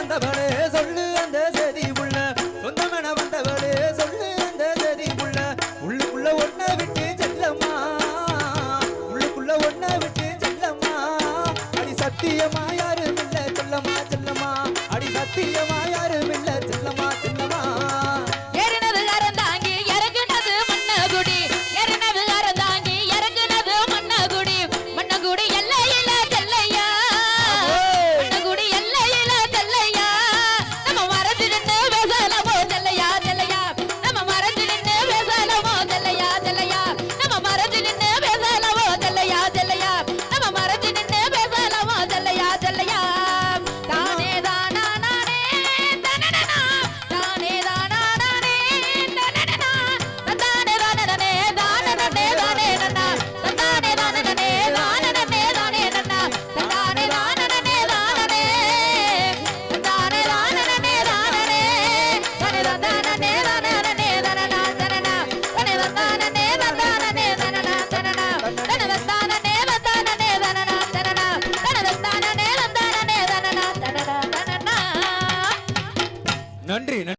வந்தவளே சொல்லு அந்த செதி உள்ள. சொந்தமென வந்தவளே சொல்லு அந்த செதி உள்ள. உள்ளுக்குள்ள ஒன்ன விட்டு செல்லம்மா. உள்ளுக்குள்ள ஒன்ன விட்டு செல்லம்மா. அடி சத்தியமா யாரு சொல்ல சொல்லம்மா சொல்லம்மா. அடி சத்தியமா யாரு